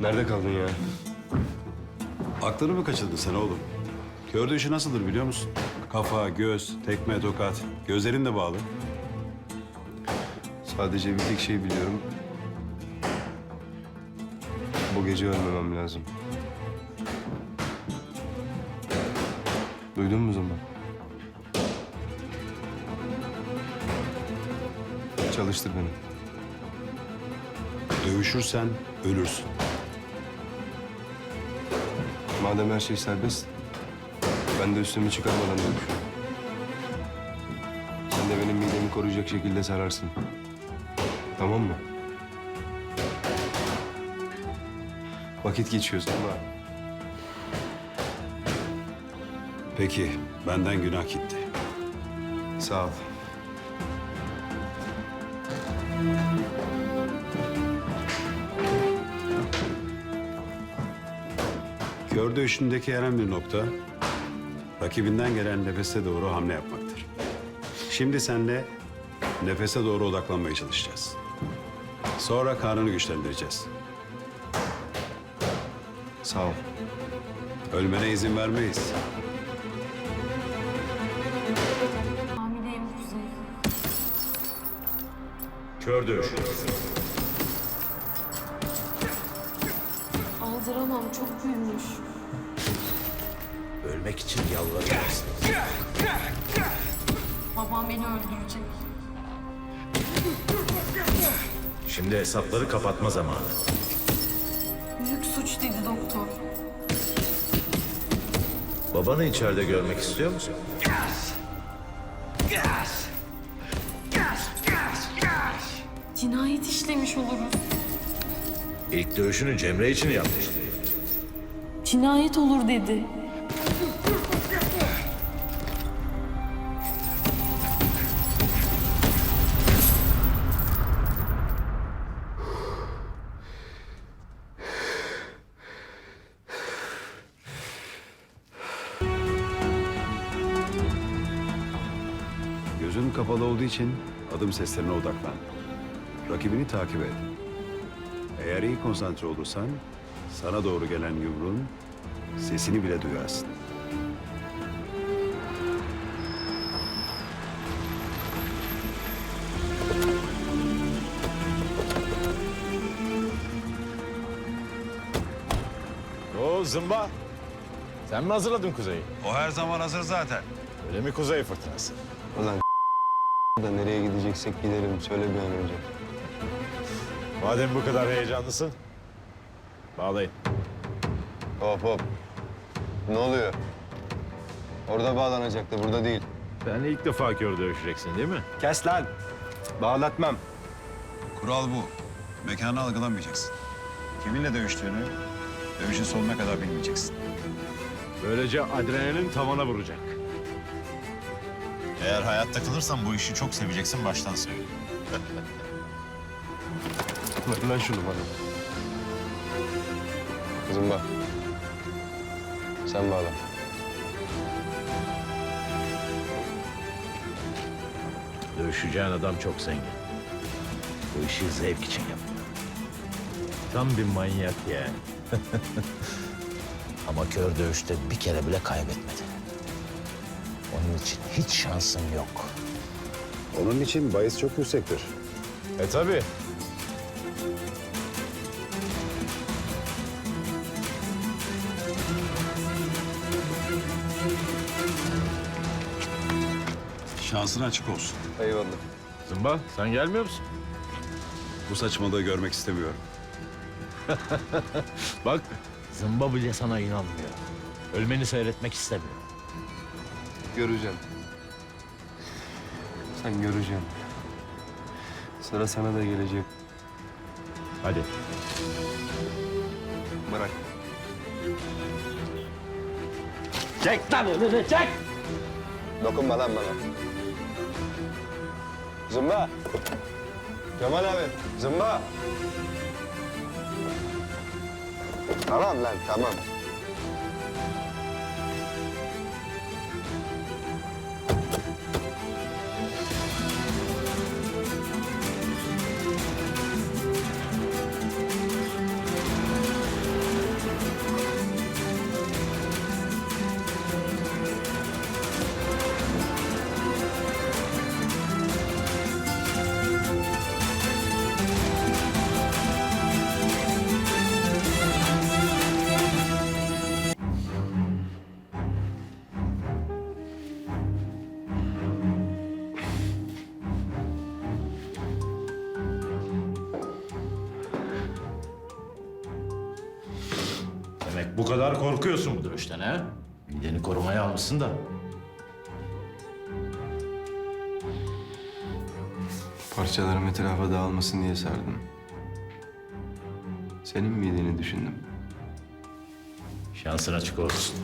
Nerede kaldın ya? Aklını mı kaçırdın sen oğlum? Kör dövüşü nasıldır biliyor musun? Kafa, göz, tekme, tokat. Gözlerin de bağlı. Sadece bir tek şey biliyorum. Bu gece ölmemem lazım. Duydun mu zaman? Çalıştır beni. Dövüşürsen ölürsün. Madem her şey serbest, ben de üstümü çıkarmadan dövüşürüm. Sen de benim midemi koruyacak şekilde sararsın. Tamam mı? Vakit geçiyorsun ama Peki, benden günah gitti. sağ ol. Kör dövüşündeki önemli bir nokta, rakibinden gelen nefese doğru hamle yapmaktır. Şimdi senle nefese doğru odaklanmaya çalışacağız. Sonra karnını güçlendireceğiz. Sağ ol. Ölmene izin vermeyiz. Hamileyim Kuzey. Kör dövüş. Aldıramam çok büyümüş. Ölmek için yalvaracaksın. Babam beni öldürecek. Şimdi hesapları kapatma zamanı. Büyük suç dedi doktor. Babanı içeride görmek istiyor musun? Cinayet işlemiş oluruz. İlk dövüşünü Cemre için yapmıştı. Cinayet olur dedi. Gözün kapalı olduğu için adım seslerine odaklan. Rakibini takip et. Eğer iyi konsantre olursan sana doğru gelen yumruğun sesini bile duyarsın. Oo zımba. Sen mi hazırladın Kuzey'i? O her zaman hazır zaten. Öyle mi Kuzey fırtınası? Ulan da nereye gideceksek gidelim. Söyle bir an önce. Madem bu kadar heyecanlısın, bağlayın. Hop hop. Ne oluyor? Orada bağlanacaktı, burada değil. Sen ilk defa kör dövüşeceksin değil mi? Kes lan. Bağlatmam. Kural bu. Mekanı algılamayacaksın. Kiminle dövüştüğünü dövüşün sonuna kadar bilmeyeceksin. Böylece adrenalin tavana vuracak. Eğer hayatta kalırsan bu işi çok seveceksin baştan söyleyeyim. Ver lan şunu bana. Zımba. Sen bağla. Dövüşeceğin adam çok zengin. Bu işi zevk için yapıyor. Tam bir manyak yani. Ama kör dövüşte bir kere bile kaybetmedi. Onun için hiç şansın yok. Onun için bahis çok yüksektir. E tabii. Şansın açık olsun. Eyvallah. Zımba sen gelmiyor musun? Bu saçmalığı görmek istemiyorum. Bak Zımba bile sana inanmıyor. Ölmeni seyretmek istemiyor. Göreceğim. Sen göreceksin. Sıra sana da gelecek. hadi. Bırak. Çek lan önünü çek! Dokunma lan bana. Zımba. Kemal abi. Zımba. Tamam lan tamam. Demek bu kadar korkuyorsun bu dövüşten ha? Mideni korumaya almışsın da. Parçalarım etrafa dağılmasın diye sardım. Senin mideni düşündüm. Şansın açık olsun.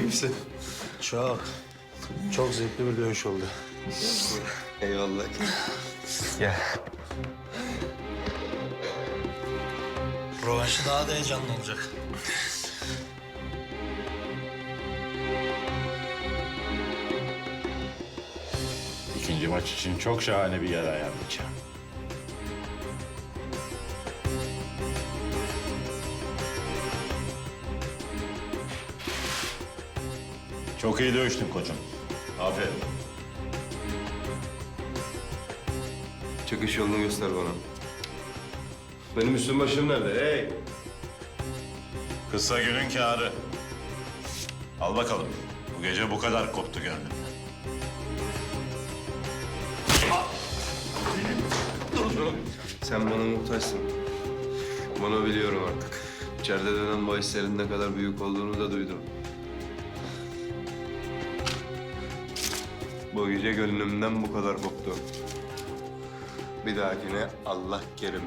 İyi misin? Çok. Çok zevkli bir dövüş oldu. Eyvallah. Gel. Rövanşı daha da heyecanlı olacak. İkinci maç için çok şahane bir yer ayarlayacağım. Çok iyi dövüştün koçum. Aferin. Çıkış yolunu göster bana. Benim üstüm başım nerede? Hey! Kısa günün kârı. Al bakalım. Bu gece bu kadar koptu gönlümden. Sen bana muhtaçsın. Bunu biliyorum artık. İçeride dönen bahislerin ne kadar büyük olduğunu da duydum. Bu gece gönlümden bu kadar koptu. Bir dahakine Allah kerim.